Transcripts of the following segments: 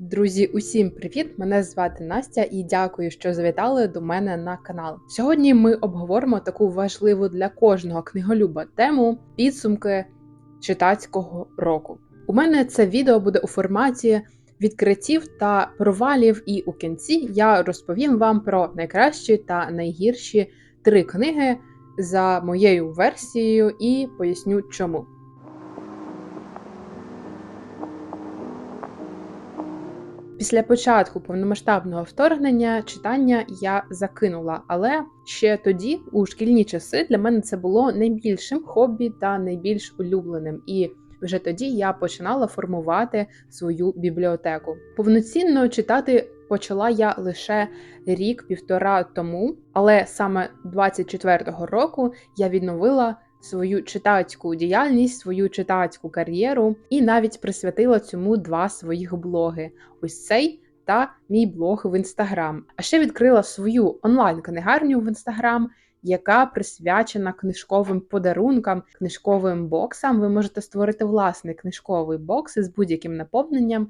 Друзі, усім привіт! Мене звати Настя і дякую, що завітали до мене на канал. Сьогодні ми обговоримо таку важливу для кожного книголюба тему підсумки читацького року. У мене це відео буде у форматі відкриттів та провалів, і у кінці я розповім вам про найкращі та найгірші три книги за моєю версією і поясню чому. Після початку повномасштабного вторгнення читання я закинула, але ще тоді, у шкільні часи, для мене це було найбільшим хобі та найбільш улюбленим. І вже тоді я починала формувати свою бібліотеку. Повноцінно читати почала я лише рік-півтора тому, але саме 24-го року я відновила свою читацьку діяльність, свою читацьку кар'єру і навіть присвятила цьому два своїх блоги: ось цей та мій блог в інстаграм. А ще відкрила свою онлайн-книгарню в інстаграм. Яка присвячена книжковим подарункам, книжковим боксам. Ви можете створити власний книжковий бокс із будь-яким наповненням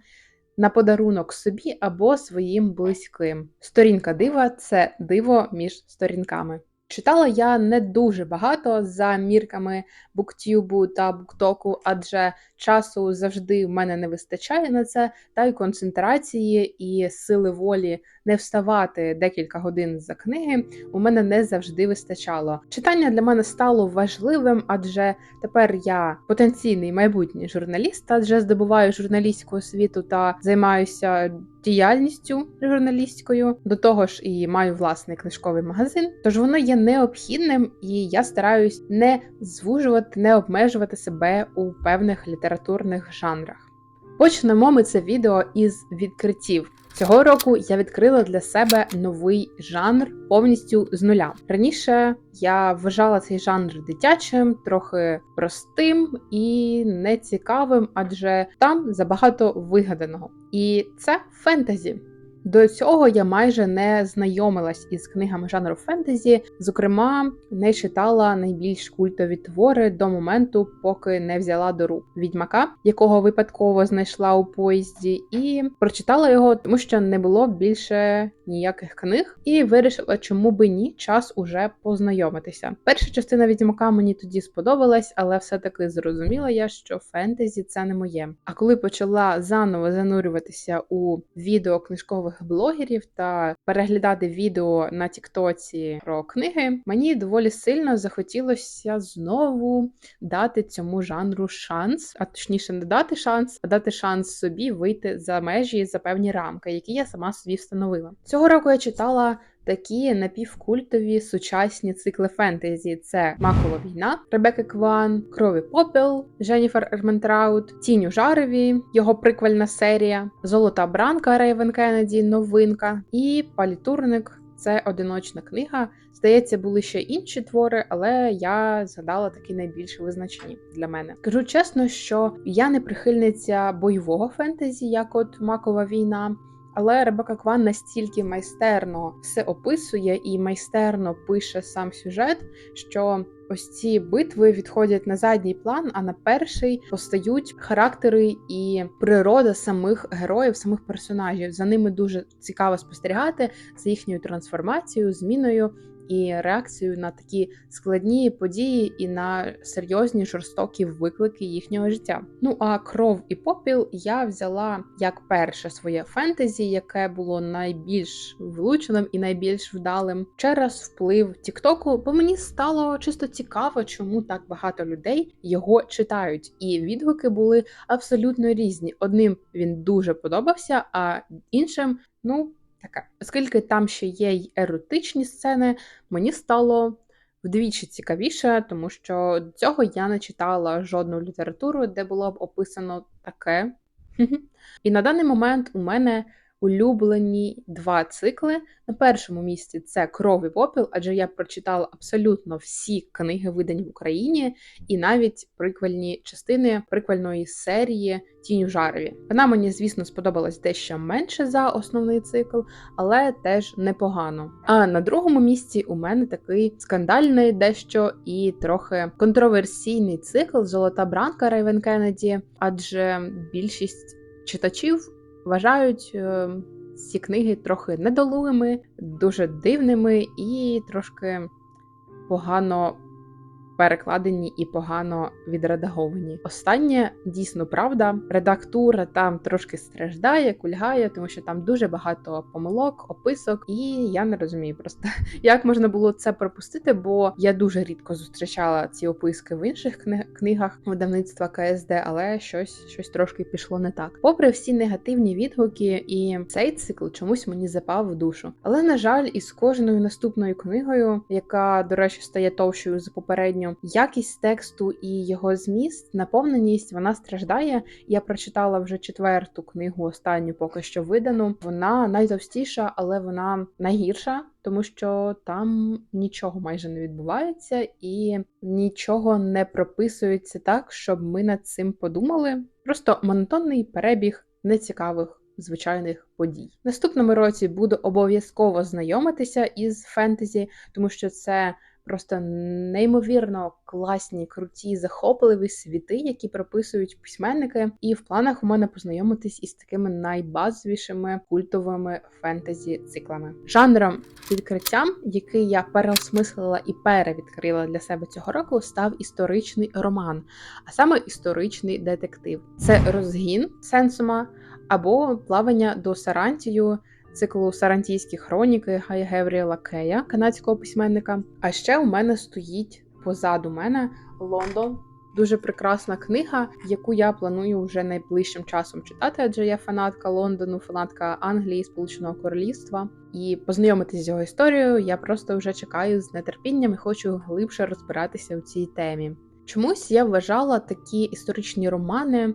на подарунок собі або своїм близьким. Сторінка дива це диво між сторінками. Читала я не дуже багато за мірками буктюбу та буктоку, адже часу завжди в мене не вистачає на це, та й концентрації і сили волі не вставати декілька годин за книги у мене не завжди вистачало. Читання для мене стало важливим, адже тепер я потенційний майбутній журналіст, адже здобуваю журналістську освіту та займаюся діяльністю журналістською. До того ж, і маю власний книжковий магазин. Тож воно є необхідним, і я стараюсь не звужувати, не обмежувати себе у певних літературних жанрах. Почнемо ми це відео із відкриттів. Цього року я відкрила для себе новий жанр повністю з нуля. Раніше я вважала цей жанр дитячим, трохи простим і нецікавим, адже там забагато вигаданого. І це фентезі. До цього я майже не знайомилась із книгами жанру фентезі, зокрема, не читала найбільш культові твори до моменту, поки не взяла до рук відьмака, якого випадково знайшла у поїзді, і прочитала його, тому що не було більше ніяких книг, і вирішила, чому би ні, час уже познайомитися. Перша частина відьмака мені тоді сподобалась, але все-таки зрозуміла я, що фентезі це не моє. А коли почала заново занурюватися у відео книжкових блогерів та переглядати відео на Тіктоці про книги, мені доволі сильно захотілося знову дати цьому жанру шанс, а точніше, не дати шанс, а дати шанс собі вийти за межі за певні рамки, які я сама собі встановила. Цього року я читала. Такі напівкультові сучасні цикли фентезі: це Макова війна, Ребекки Кван, Крові Попіл, Дженніфер Ерментраут, Тінь у Жарові, його приквельна серія, Золота Бранка Рейвен Кеннеді, новинка і Палітурник. Це одиночна книга. Здається, були ще інші твори, але я згадала такі найбільш визначені для мене. Кажу чесно, що я не прихильниця бойового фентезі, як от Макова війна. Але Ребека Кван настільки майстерно все описує і майстерно пише сам сюжет, що ось ці битви відходять на задній план, а на перший постають характери і природа самих героїв, самих персонажів. За ними дуже цікаво спостерігати за їхньою трансформацією, зміною і реакцію на такі складні події і на серйозні жорстокі виклики їхнього життя. Ну а кров і попіл я взяла як перше своє фентезі, яке було найбільш влученим і найбільш вдалим через вплив Тіктоку, бо мені стало чисто цікаво, чому так багато людей його читають. І відгуки були абсолютно різні. Одним він дуже подобався, а іншим, ну таке. Оскільки там ще є й еротичні сцени, мені стало вдвічі цікавіше, тому що до цього я не читала жодну літературу, де було б описано таке. І на даний момент у мене улюблені два цикли. На першому місці це кров і попіл, адже я прочитала абсолютно всі книги, видані в Україні, і навіть приквельні частини приквельної серії Тінь у жарові. Вона мені, звісно, сподобалась дещо менше за основний цикл, але теж непогано. А на другому місці у мене такий скандальний дещо і трохи контроверсійний цикл Золота бранка Рейвен Кеннеді, адже більшість читачів вважають е, ці книги трохи недолугими, дуже дивними і трошки погано перекладені і погано відредаговані. Останнє дійсно правда. Редактура там трошки страждає, кульгає, тому що там дуже багато помилок, описок, і я не розумію просто, як можна було це пропустити, бо я дуже рідко зустрічала ці описки в інших кни- книгах видавництва КСД, але щось, щось трошки пішло не так. Попри всі негативні відгуки, і цей цикл чомусь мені запав в душу. Але на жаль, із кожною наступною книгою, яка, до речі, стає товщою за попередню, якість тексту і його зміст, наповненість вона страждає. Я прочитала вже четверту книгу, останню поки що видану. Вона найтовстіша, але вона найгірша. Тому що там нічого майже не відбувається і нічого не прописується так, щоб ми над цим подумали. Просто монотонний перебіг нецікавих звичайних подій. Наступному році буду обов'язково знайомитися із фентезі, тому що це просто неймовірно класні, круті, захопливі світи, які прописують письменники. І в планах у мене познайомитись із такими найбазовішими культовими фентезі циклами. Жанром відкриттям, який я переосмислила і перевідкрила для себе цього року, став історичний роман, а саме історичний детектив. Це розгін сенсума або плавання до Сарантію. Циклу Сарантійські хроніки Гевріела Кея, канадського письменника. А ще у мене стоїть позаду мене Лондон. Дуже прекрасна книга, яку я планую вже найближчим часом читати, адже я фанатка Лондону, фанатка Англії, Сполученого Королівства. І познайомитися з його історією я просто вже чекаю з нетерпінням і хочу глибше розбиратися у цій темі. Чомусь я вважала такі історичні романи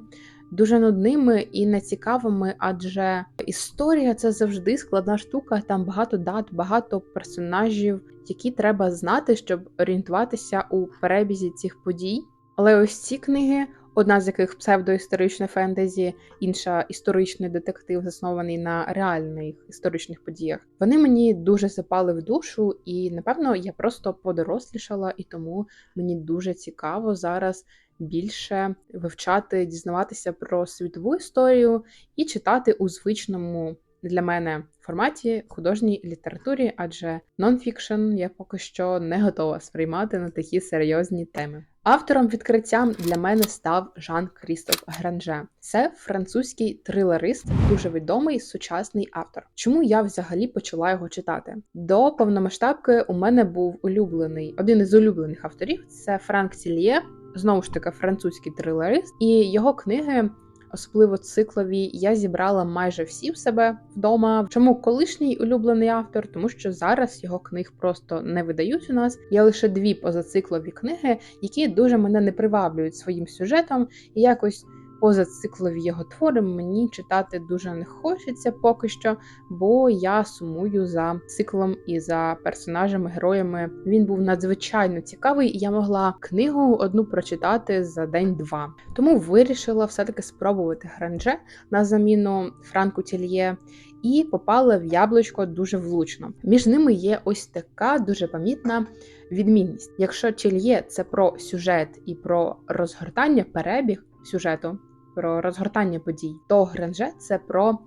дуже нудними і нецікавими, адже історія це завжди складна штука. Там багато дат, багато персонажів, які треба знати, щоб орієнтуватися у перебізі цих подій. Але ось ці книги, одна з яких псевдоісторичне фентезі, інша історичний детектив, заснований на реальних історичних подіях. Вони мені дуже запали в душу, і напевно я просто подорослішала, і тому мені дуже цікаво зараз більше вивчати, дізнаватися про світову історію і читати у звичному для мене форматі художній літературі, адже нонфікшн я поки що не готова сприймати на такі серйозні теми. Автором відкриттям для мене став Жан Крістоф Гранже. Це французький трилерист, дуже відомий сучасний автор. Чому я взагалі почала його читати? До повномасштабки у мене був улюблений один із улюблених авторів це Франк Сільє, знову ж таки французький трилерист, і його книги. Особливо циклові, я зібрала майже всі в себе вдома. Чому колишній улюблений автор? Тому що зараз його книг просто не видають у нас. Є лише дві позациклові книги, які дуже мене не приваблюють своїм сюжетом і якось позациклові його твори мені читати дуже не хочеться поки що, бо я сумую за циклом і за персонажами, героями. Він був надзвичайно цікавий, і я могла книгу одну прочитати за день-два. Тому вирішила все-таки спробувати гранже на заміну Франку Тільє. І попала в яблучко дуже влучно. Між ними є ось така дуже помітна відмінність. Якщо Тільє це про сюжет і про розгортання перебіг сюжету, про розгортання подій, то Гранже це про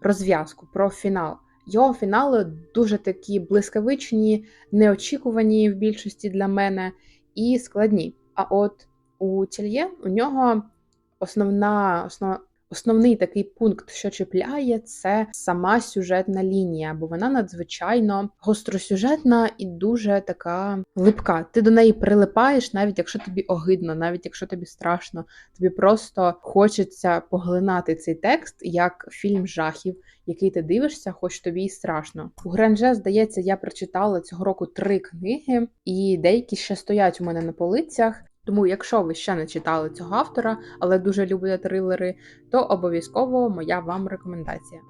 розв'язку, про фінал. Його фінали дуже такі блискавичні, неочікувані в більшості для мене і складні. А от у Тільє у нього основна основна. Основний такий пункт, що чіпляє, це сама сюжетна лінія, бо вона надзвичайно гостросюжетна і дуже така липка. Ти до неї прилипаєш, навіть якщо тобі огидно, навіть якщо тобі страшно, тобі просто хочеться поглинати цей текст як фільм жахів, який ти дивишся, хоч тобі й страшно. У Гранже, здається, я прочитала цього року три книги, і деякі ще стоять у мене на полицях. Тому, якщо ви ще не читали цього автора, але дуже любите трилери, то обов'язково моя вам рекомендація.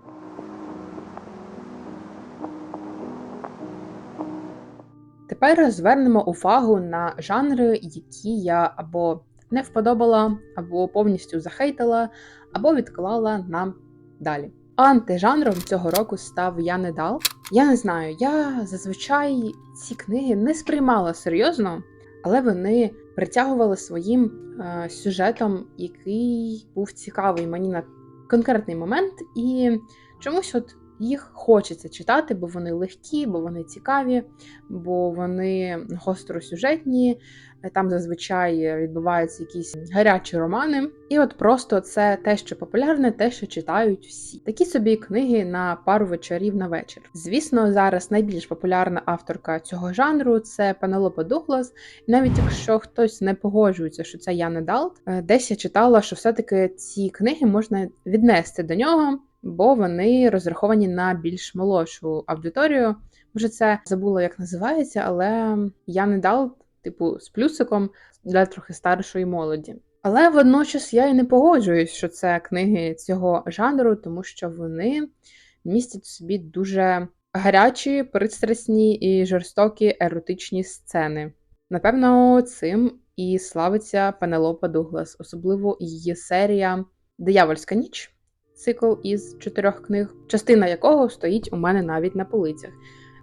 Тепер звернемо увагу на жанри, які я або не вподобала, або повністю захейтила, або відклала нам далі. Антижанром цього року став Я не дал. Я не знаю, я зазвичай ці книги не сприймала серйозно, але вони притягували своїм е, сюжетом, який був цікавий мені на конкретний момент, і чомусь от їх хочеться читати, бо вони легкі, бо вони цікаві, бо вони гостросюжетні. Там зазвичай відбуваються якісь гарячі романи. І от просто це те, що популярне, те, що читають всі. Такі собі книги на пару вечорів на вечір. Звісно, зараз найбільш популярна авторка цього жанру це Пенелопа Дуглас. І навіть якщо хтось не погоджується, що це Яна Далт, е, десь я читала, що все-таки ці книги можна віднести до нього, бо вони розраховані на більш молодшу аудиторію. Може, це забула, як називається, але Яни Далт типу, з плюсиком для трохи старшої молоді. Але водночас я і не погоджуюсь, що це книги цього жанру, тому що вони містять в собі дуже гарячі, пристрасні і жорстокі еротичні сцени. Напевно, цим і славиться Пенелопа Дуглас, особливо її серія Диявольська ніч, цикл із чотирьох книг, частина якого стоїть у мене навіть на полицях.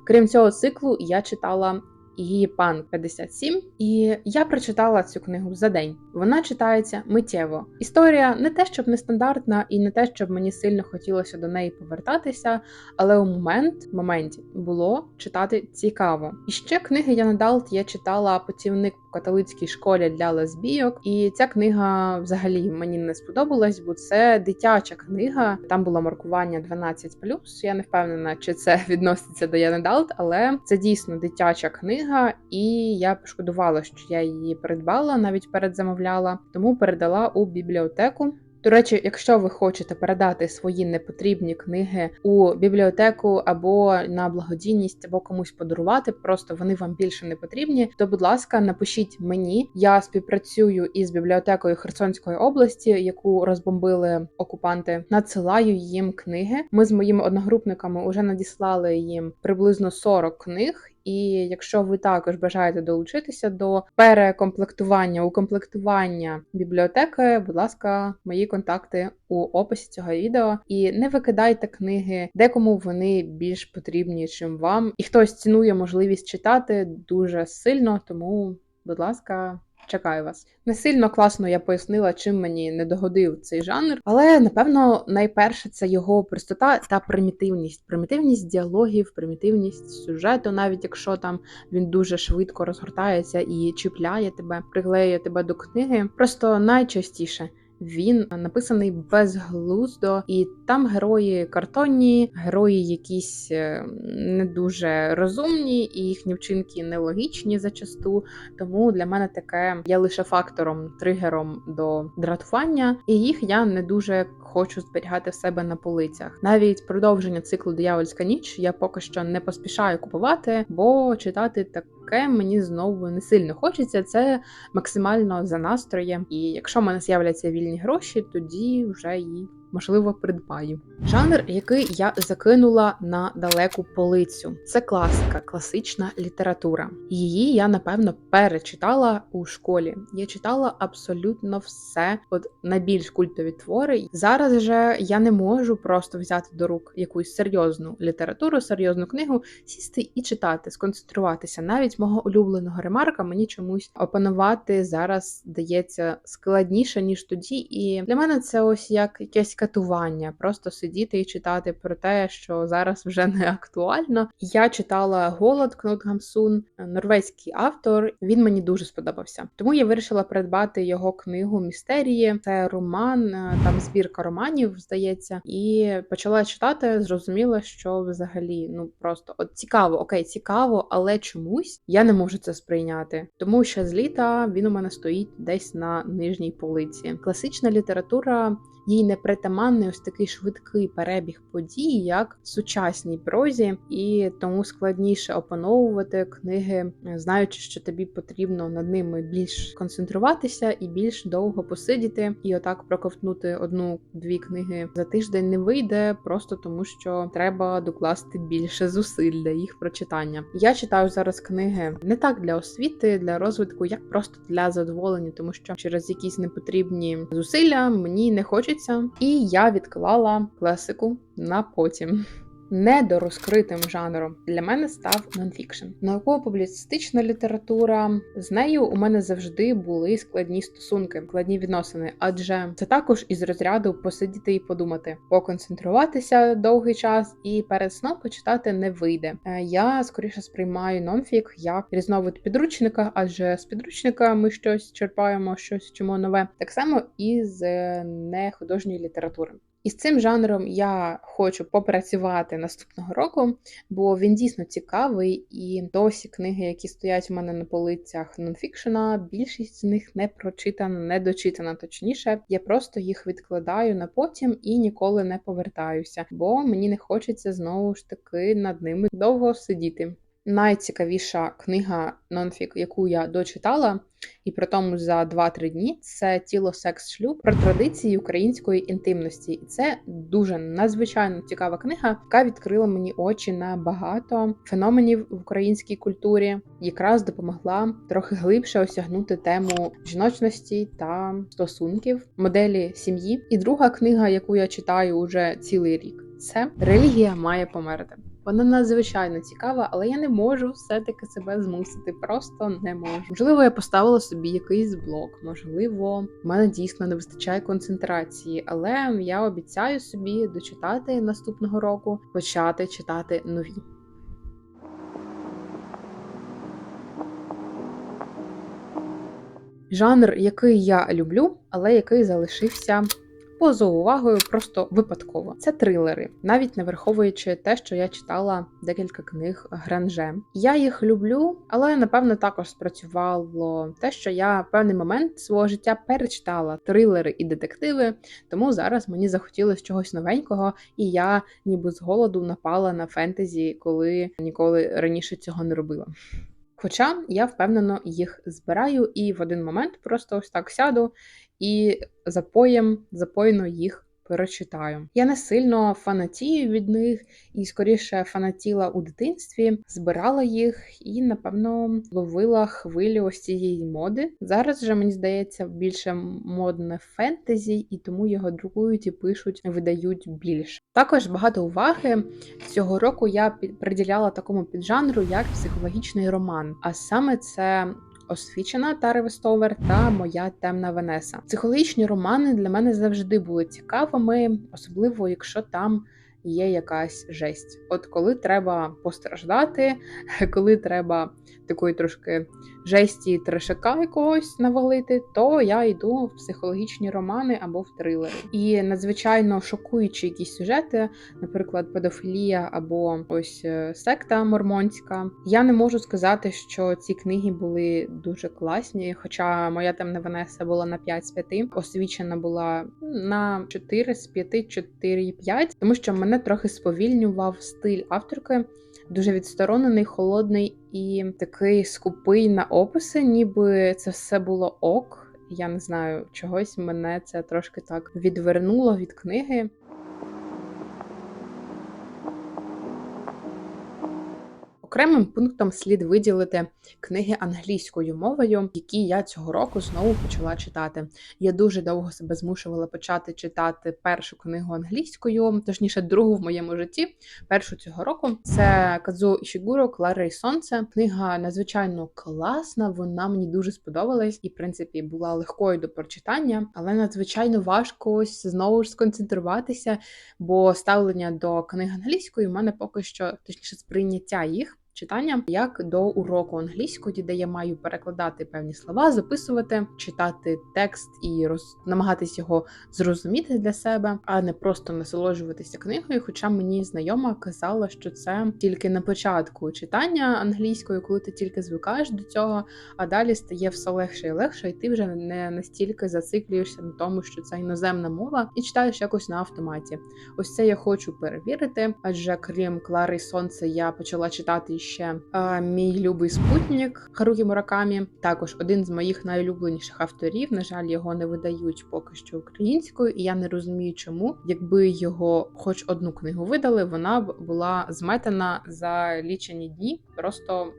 Крім цього циклу, я читала її пан 57, і я прочитала цю книгу за день. Вона читається миттєво. Історія не те, щоб нестандартна, і не те, щоб мені сильно хотілося до неї повертатися, але у момент в моменті було читати цікаво. І ще книги Яна Далт я читала путівник по католицькій школі для лесбійок, і ця книга взагалі мені не сподобалась, бо це дитяча книга. Там було маркування 12+, Я не впевнена, чи це відноситься до Яни Далт, але це дійсно дитяча книга книга, і я пошкодувала, що я її придбала, навіть передзамовляла, тому передала у бібліотеку. До речі, якщо ви хочете передати свої непотрібні книги у бібліотеку або на благодійність, або комусь подарувати, просто вони вам більше не потрібні, то, будь ласка, напишіть мені. Я співпрацюю із бібліотекою Херсонської області, яку розбомбили окупанти. Надсилаю їм книги. Ми з моїми одногрупниками вже надіслали їм приблизно 40 книг. І якщо ви також бажаєте долучитися до перекомплектування, укомплектування бібліотеки, будь ласка, мої контакти у описі цього відео. І не викидайте книги, декому вони більш потрібні, чим вам. І хтось цінує можливість читати дуже сильно, тому, будь ласка. Чекаю вас. Не сильно класно я пояснила, чим мені не догодив цей жанр, але напевно найперше це його простота та примітивність. Примітивність діалогів, примітивність сюжету, навіть якщо там він дуже швидко розгортається і чіпляє тебе, приклеює тебе до книги. Просто найчастіше. Він написаний безглуздо, і там герої картонні, герої якісь е, не дуже розумні, і їхні вчинки нелогічні зачасту. Тому для мене таке я лише фактором, тригером до дратування, і їх я не дуже хочу зберігати в себе на полицях. Навіть продовження циклу Диявольська ніч я поки що не поспішаю купувати, бо читати таке мені знову не сильно хочеться. Це максимально за настроєм. І якщо в мене з'являться вільні гроші, тоді вже і можливо, придбаю. Жанр, який я закинула на далеку полицю, це класика, класична література. Її я напевно перечитала у школі. Я читала абсолютно все, от найбільш культові твори. Зараз же я не можу просто взяти до рук якусь серйозну літературу, серйозну книгу, сісти і читати, сконцентруватися. Навіть мого улюбленого ремарка мені чомусь опанувати зараз дається складніше ніж тоді. І для мене це ось як якесь катування, просто сидіти і читати про те, що зараз вже не актуально. Я читала Голод Кнут Гамсун, норвезький автор. Він мені дуже сподобався. Тому я вирішила придбати його книгу Містерії. Це роман, е, там збірка романів, здається, і почала читати. Зрозуміла, що взагалі ну просто от цікаво, окей, цікаво, але чомусь я не можу це сприйняти, тому що з літа він у мене стоїть десь на нижній полиці. Класична література їй не притаманний ось такий швидкий перебіг подій, як в сучасній прозі, і тому складніше опановувати книги, знаючи, що тобі потрібно над ними більш концентруватися і більш довго посидіти, і отак проковтнути одну-дві книги за тиждень не вийде, просто тому що треба докласти більше зусиль для їх прочитання. Я читаю зараз книги не так для освіти, для розвитку, як просто для задоволення, тому що через якісь непотрібні зусилля мені не хочеться хочеться. І я відклала класику на потім. Недорозкритим жанром для мене став нонфікшн. Науково-публіцистична література. З нею у мене завжди були складні стосунки, складні відносини, адже це також із розряду посидіти і подумати, поконцентруватися довгий час і перед сном почитати не вийде. Е, Я скоріше сприймаю нонфік як різновид підручника, адже з підручника ми щось черпаємо, щось вчимо нове. Так само і з е, нехудожньої літератури. І з цим жанром я хочу попрацювати наступного року, бо він дійсно цікавий, і досі книги, які стоять у мене на полицях нонфікшена, більшість з них не прочитана, не дочитана. Точніше, я просто їх відкладаю на потім і ніколи не повертаюся, бо мені не хочеться знову ж таки над ними довго сидіти. Найцікавіша книга нонфік, яку я дочитала, і при тому за 2-3 дні це тіло секс шлюб про традиції української інтимності. І це дуже надзвичайно цікава книга, яка відкрила мені очі на багато феноменів в українській культурі, якраз допомогла трохи глибше осягнути тему жіночності та стосунків, моделі сім'ї. І друга книга, яку я читаю уже цілий рік, це релігія має померти. Вона надзвичайно цікава, але я не можу все-таки себе змусити. Просто не можу. Можливо, я поставила собі якийсь блок. Можливо, в мене дійсно не вистачає концентрації, але я обіцяю собі дочитати наступного року, почати читати нові. Жанр, який я люблю, але який залишився поза увагою просто випадково. Це трилери, навіть не враховуючи те, що я читала декілька книг Гранже. Я їх люблю, але напевно також спрацювало те, що я в певний момент свого життя перечитала трилери і детективи, тому зараз мені захотілося чогось новенького, і я ніби з голоду напала на фентезі, коли ніколи раніше цього не робила. Хоча я впевнено їх збираю і в один момент просто ось так сяду і запоєм запойно їх перечитаю. Я не сильно фанатію від них і скоріше фанатіла у дитинстві, збирала їх і, напевно, ловила хвилю ось цієї моди. Зараз же мені здається більше модне фентезі, і тому його друкують і пишуть, видають більше. Також багато уваги цього року я приділяла такому піджанру, як психологічний роман. А саме це Освічена Тари Вестовер та Моя темна Венеса. Психологічні романи для мене завжди були цікавими, особливо якщо там є якась жесть. От коли треба постраждати, коли треба такої трошки жесті трешака якогось навалити, то я йду в психологічні романи або в трилери. І надзвичайно шокуючі якісь сюжети, наприклад, педофілія або ось е, секта мормонська. Я не можу сказати, що ці книги були дуже класні, хоча моя темна Венеса була на 5 з 5, освічена була на 4 з 5, 4,5, тому що мене трохи сповільнював стиль авторки дуже відсторонений, холодний і такий скупий на описи, ніби це все було ок. Я не знаю, чогось мене це трошки так відвернуло від книги. Окремим пунктом слід виділити книги англійською мовою, які я цього року знову почала читати. Я дуже довго себе змушувала почати читати першу книгу англійською, точніше, другу в моєму житті. Першу цього року це Казу Ішігуро Клари і Сонце. Книга надзвичайно класна. Вона мені дуже сподобалась і, в принципі, була легкою до прочитання, але надзвичайно важко ось знову ж сконцентруватися, бо ставлення до книг англійської в мене поки що точніше сприйняття їх читання як до уроку англійської, де я маю перекладати певні слова, записувати, читати текст і роз... намагатись його зрозуміти для себе, а не просто насолоджуватися книгою. Хоча мені знайома казала, що це тільки на початку читання англійської, коли ти тільки звикаєш до цього, а далі стає все легше і легше, і ти вже не настільки зациклюєшся на тому, що це іноземна мова, і читаєш якось на автоматі. Ось це я хочу перевірити, адже крім Клари Сонце я почала читати ще мій любий спутник Харугі Муракамі. Також один з моїх найулюбленіших авторів. На жаль, його не видають поки що українською, і я не розумію, чому. Якби його, хоч одну книгу видали, вона б була зметена за лічені дні просто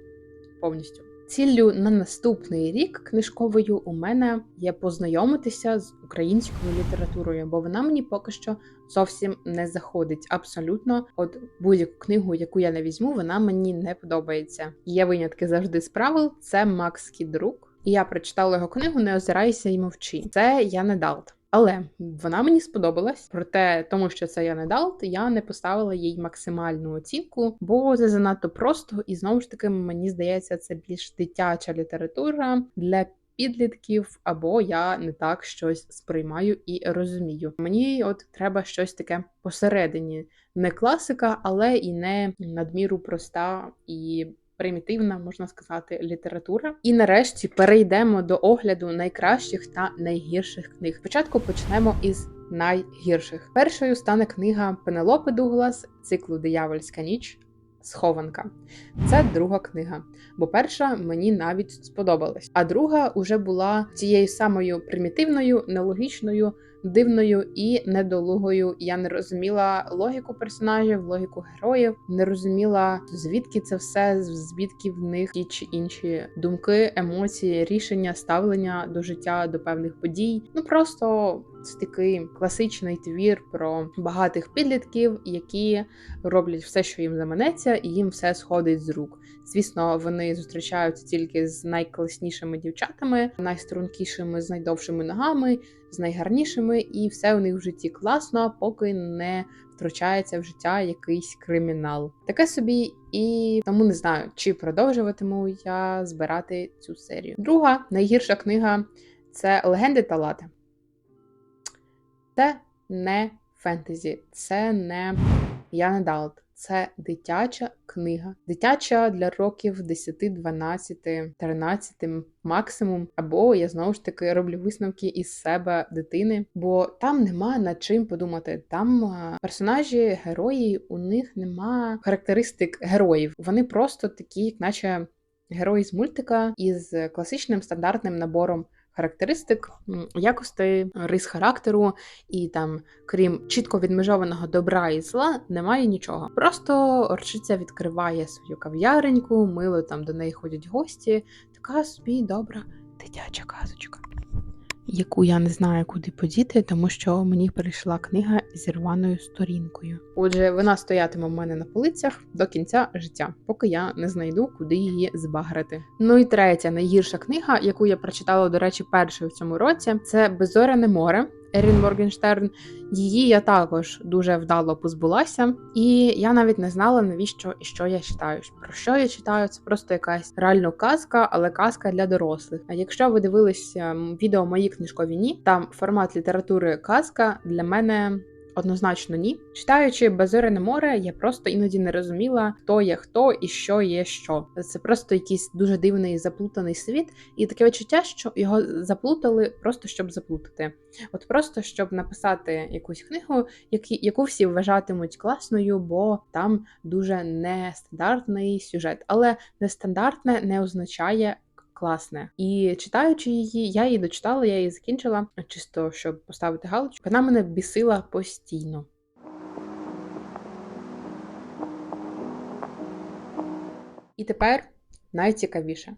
повністю. Ціллю на наступний рік книжковою у мене є познайомитися з українською літературою, бо вона мені поки що зовсім не заходить. Абсолютно, от будь-яку книгу, яку я не візьму, вона мені не подобається. Є винятки завжди з правил. Це Макс Кідрук. І я прочитала його книгу Не озирайся і мовчи. Це я не Далт. Але вона мені сподобалась. Проте, тому що це я не Далт, я не поставила їй максимальну оцінку, бо це занадто просто, і знову ж таки, мені здається, це більш дитяча література для. Підлітків, або я не так щось сприймаю і розумію. Мені от треба щось таке посередині, не класика, але і не надміру проста і примітивна, можна сказати, література. І нарешті перейдемо до огляду найкращих та найгірших книг. Спочатку почнемо із найгірших. Першою стане книга Пенелопи Дуглас циклу Диявольська ніч. Схованка. Це друга книга, бо перша мені навіть сподобалась. А друга уже була тією самою примітивною, нелогічною, дивною і недолугою. Я не розуміла логіку персонажів, логіку героїв, не розуміла, звідки це все, звідки в них ті чи інші думки, емоції, рішення, ставлення до життя, до певних подій. Ну просто це такий класичний твір про багатих підлітків, які роблять все, що їм заманеться, і їм все сходить з рук. Звісно, вони зустрічаються тільки з найкласнішими дівчатами, найстрункішими, з найдовшими ногами, з найгарнішими, і все у них в житті класно, поки не втручається в життя якийсь кримінал. Таке собі, і тому не знаю, чи продовжуватиму я збирати цю серію. Друга найгірша книга це Легенди та лати. Це не фентезі, це не Яна Далт. Це дитяча книга, дитяча для років 10, 12, 13 максимум. Або я знову ж таки роблю висновки із себе дитини, бо там нема над чим подумати. Там персонажі, герої, у них нема характеристик героїв. Вони просто такі, як наче герої з мультика із класичним стандартним набором характеристик, якостей, рис характеру, і там, крім чітко відмежованого добра і зла, немає нічого. Просто орчиця відкриває свою кав'яреньку, мило там до неї ходять гості. Така собі добра дитяча казочка. Яку я не знаю, куди подіти, тому що мені прийшла книга зі рваною сторінкою. Отже, вона стоятиме в мене на полицях до кінця життя, поки я не знайду, куди її збаграти. Ну і третя найгірша книга, яку я прочитала, до речі, першою в цьому році, це Безоряне море. Ерін Моргенштерн. Її я також дуже вдало позбулася, і я навіть не знала, навіщо і що я читаю. Про що я читаю? Це просто якась реально казка, але казка для дорослих. А якщо ви дивилися відео мої книжкові ні, там формат літератури казка для мене. Однозначно, ні. Читаючи Базорене море, я просто іноді не розуміла, хто є хто і що є що. Це просто якийсь дуже дивний заплутаний світ, і таке відчуття, що його заплутали просто щоб заплутати. От просто щоб написати якусь книгу, яку всі вважатимуть класною, бо там дуже нестандартний сюжет. Але нестандартне не означає класне. І читаючи її, я її дочитала, я її закінчила, чисто щоб поставити галочку. Вона мене бісила постійно. І тепер найцікавіше.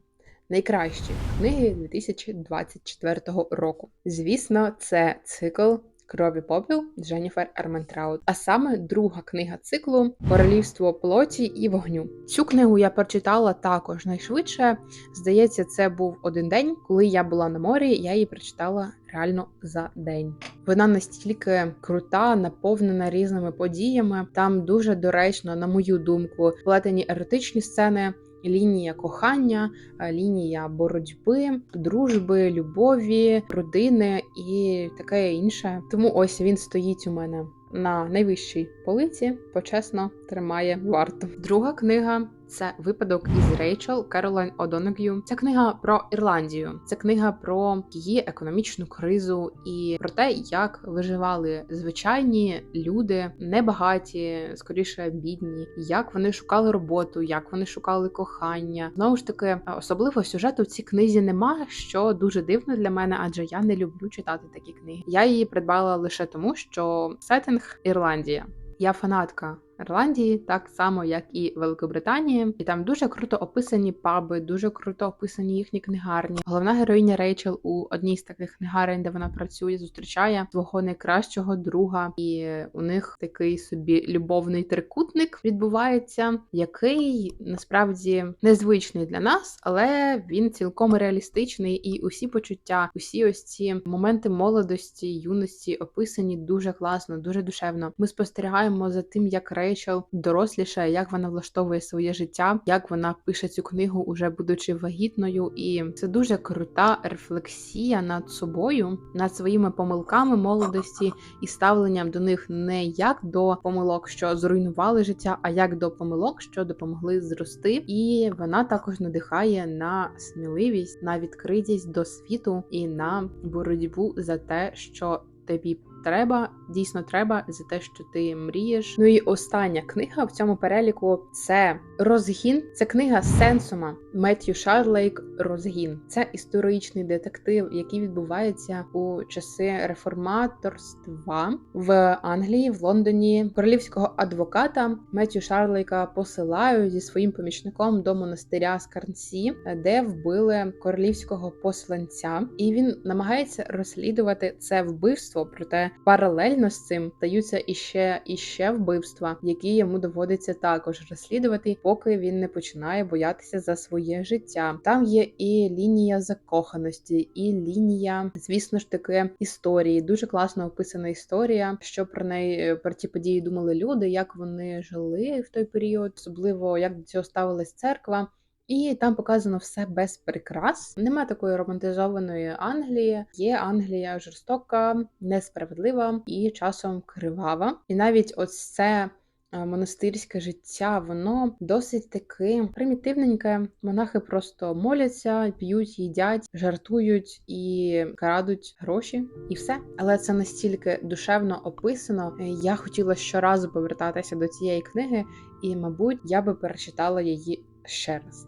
Найкращі книги 2024 року. Звісно, це цикл Крові попіл Дженніфер Ерментраут, а саме друга книга циклу Королівство плоті і вогню. Цю книгу я прочитала також найшвидше. Здається, це був один день, коли я була на морі. Я її прочитала реально за день. Вона настільки крута, наповнена різними подіями. Там дуже доречно, на мою думку, плетені еротичні сцени лінія кохання, лінія боротьби, дружби, любові, родини і таке інше. Тому ось він стоїть у мене на найвищій полиці, почесно тримає варту. Друга книга. Це випадок із Рейчел Керолайн Одонег'ю. Ця книга про Ірландію. Це книга про її економічну кризу і про те, як виживали звичайні люди, небагаті, скоріше бідні, як вони шукали роботу, як вони шукали кохання. Знову ж таки, особливо сюжету в цій книзі нема, що дуже дивно для мене, адже я не люблю читати такі книги. Я її придбала лише тому, що сеттинг Ірландія. Я фанатка Ірландії, так само як і Великобританії, і там дуже круто описані паби, дуже круто описані їхні книгарні. Головна героїня Рейчел у одній з таких книгарень, де вона працює, зустрічає свого найкращого друга, і у них такий собі любовний трикутник відбувається, який насправді незвичний для нас, але він цілком реалістичний, і усі почуття, усі ось ці моменти молодості, юності описані дуже класно, дуже душевно. Ми спостерігаємо за тим, як Рейчел дорослішає, як вона влаштовує своє життя, як вона пише цю книгу, уже будучи вагітною, і це дуже крута рефлексія над собою, над своїми помилками молодості і ставленням до них не як до помилок, що зруйнували життя, а як до помилок, що допомогли зрости. І вона також надихає на сміливість, на відкритість до світу і на боротьбу за те, що тобі треба, дійсно треба за те, що ти мрієш. Ну і остання книга в цьому переліку це розгін. Це книга Сенсума Меттью Шарлейк. Розгін. Це історичний детектив, який відбувається у часи реформаторства в Англії, в Лондоні. Королівського адвоката Меттью Шарлейка посилають зі своїм помічником до монастиря Скарнсі, де вбили королівського посланця, і він намагається розслідувати це вбивство. Проте паралельно з цим стаються іще іще вбивства, які йому доводиться також розслідувати, поки він не починає боятися за своє життя. Там є і лінія закоханості, і лінія, звісно ж таки, історії. Дуже класно описана історія, що про неї про ті події думали люди, як вони жили в той період, особливо як до цього ставилась церква. І там показано все без прикрас. Нема такої романтизованої Англії. Є Англія жорстока, несправедлива і часом кривава. І навіть ось це е, монастирське життя, воно досить таки примітивненьке. Монахи просто моляться, п'ють, їдять, жартують і крадуть гроші, і все. Але це настільки душевно описано. Е, Я хотіла щоразу повертатися до цієї книги, і, мабуть, я би перечитала її ще раз.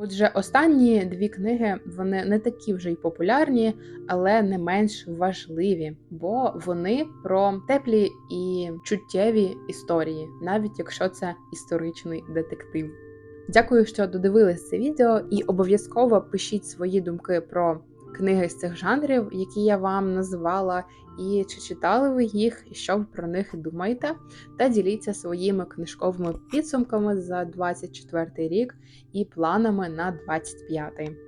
Отже, останні дві книги вони не такі вже й популярні, але не менш важливі, бо вони про теплі і чуттєві історії, навіть якщо це історичний детектив. Дякую, що додивились це відео, і обов'язково пишіть свої думки про книги з цих жанрів, які я вам називала, і чи читали ви їх, і що ви про них думаєте, та діліться своїми книжковими підсумками за 24 рік і планами на 25.